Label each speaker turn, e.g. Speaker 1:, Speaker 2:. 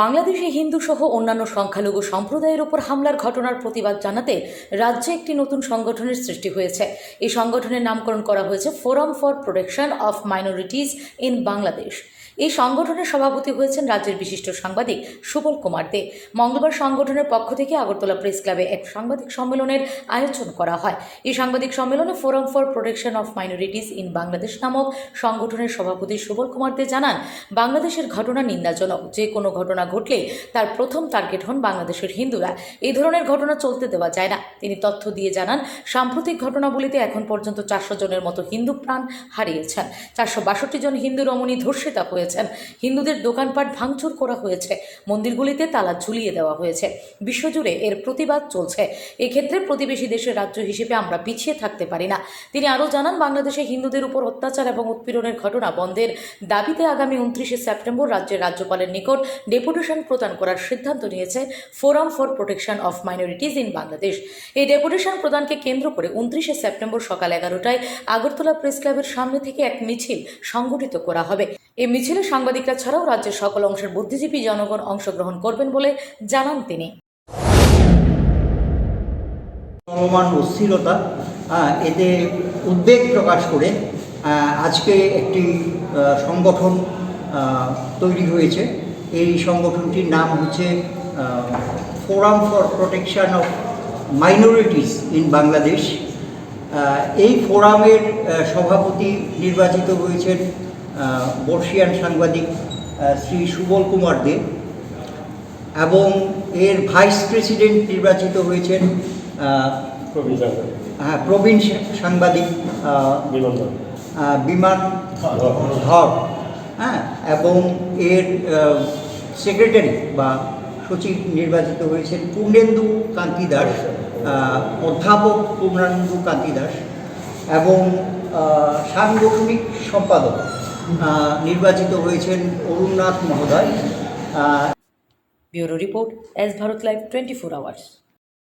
Speaker 1: বাংলাদেশে হিন্দু সহ অন্যান্য সংখ্যালঘু সম্প্রদায়ের উপর হামলার ঘটনার প্রতিবাদ জানাতে রাজ্যে একটি নতুন সংগঠনের সৃষ্টি হয়েছে। এই সংগঠনের নামকরণ করা হয়েছে forum for protection of minorities in Bangladesh. এই সংগঠনের সভাপতি হয়েছেন রাজ্যের বিশিষ্ট সাংবাদিক সুবল কুমার দে। মঙ্গলবার সংগঠনের পক্ষ থেকে আগরতলা প্রেস ক্লাবে এক সাংবাদিক সম্মেলনের আয়োজন করা হয়। এই সাংবাদিক সম্মেলনে forum for protection of minorities in Bangladesh নামক সংগঠনের সভাপতি সুবল কুমার দে জানান, বাংলাদেশের ঘটনা নিন্দাজনক। যে কোনো ঘটনা ঘটলে তার প্রথম টার্গেট হন বাংলাদেশের হিন্দুরা। এই ধরনের ঘটনা চলতে দেওয়া যায় না। তিনি তথ্য দিয়ে জানান, সাম্প্রতিক ঘটনাবলিতে এখন পর্যন্ত চারশো জনের মতো হিন্দু প্রাণ হারিয়েছেন। চারশো বাষট্টি জন হিন্দু রমণী ধর্ষিতা হয়েছেন হিন্দুদের দোকানপাট ভাঙচুর করা হয়েছে। মন্দিরগুলিতে তালা ঝুলিয়ে দেওয়া হয়েছে। বিশ্বজুড়ে এর প্রতিবাদ চলছে। এক্ষেত্রে প্রতিবেশী দেশের রাজ্য হিসেবে আমরা পিছিয়ে থাকতে পারি না। তিনি আরও জানান, বাংলাদেশে হিন্দুদের উপর অত্যাচার এবং উৎপীড়নের ঘটনা বন্ধের দাবিতে আগামী উনত্রিশে সেপ্টেম্বর রাজ্যের রাজ্যপালের নিকট ডেপুটেশন প্রদান করার সিদ্ধান্ত নিয়েছে forum for protection of minorities in Bangladesh. এই ডেপুটেশন প্রদানকে কেন্দ্র করে উনত্রিশে সেপ্টেম্বর সকাল এগারোটায় আগরতলা প্রেস ক্লাবের সামনে থেকে এক মিছিল সংগঠিত করা হবে। এই মিছিলে সাংবাদিকরা ছাড়াও রাজ্যের সকল অংশের বুদ্ধিজীবী জনগণ অংশগ্রহণ করবেন বলে জানান তিনি।
Speaker 2: চলমান অস্থিরতা এতে উদ্বেগ প্রকাশ করে আজকে একটি সংগঠন তৈরি হয়েছে। এই সংগঠনটির নাম হচ্ছে forum for protection of minorities in Bangladesh এই ফোরামের সভাপতি নির্বাচিত হয়েছেন বর্ষিয়ান সাংবাদিক শ্রী সুবল কুমার দে এবং এর ভাইস প্রেসিডেন্ট নির্বাচিত হয়েছেন হ্যাঁ প্রবীণ সাংবাদিক বিমান ধর। হ্যাঁ এবং এর সেক্রেটারি বা সচিব নির্বাচিত হয়েছেন পূর্ণেন্দু কান্তি দাস অধ্যাপক পূর্ণেন্দু কান্তি দাস এবং সাংগঠনিক সম্পাদক নির্বাচিত হয়েছেন অরুণনাথ মহোদয়।
Speaker 1: Bureau report S Bharat live twenty four hours.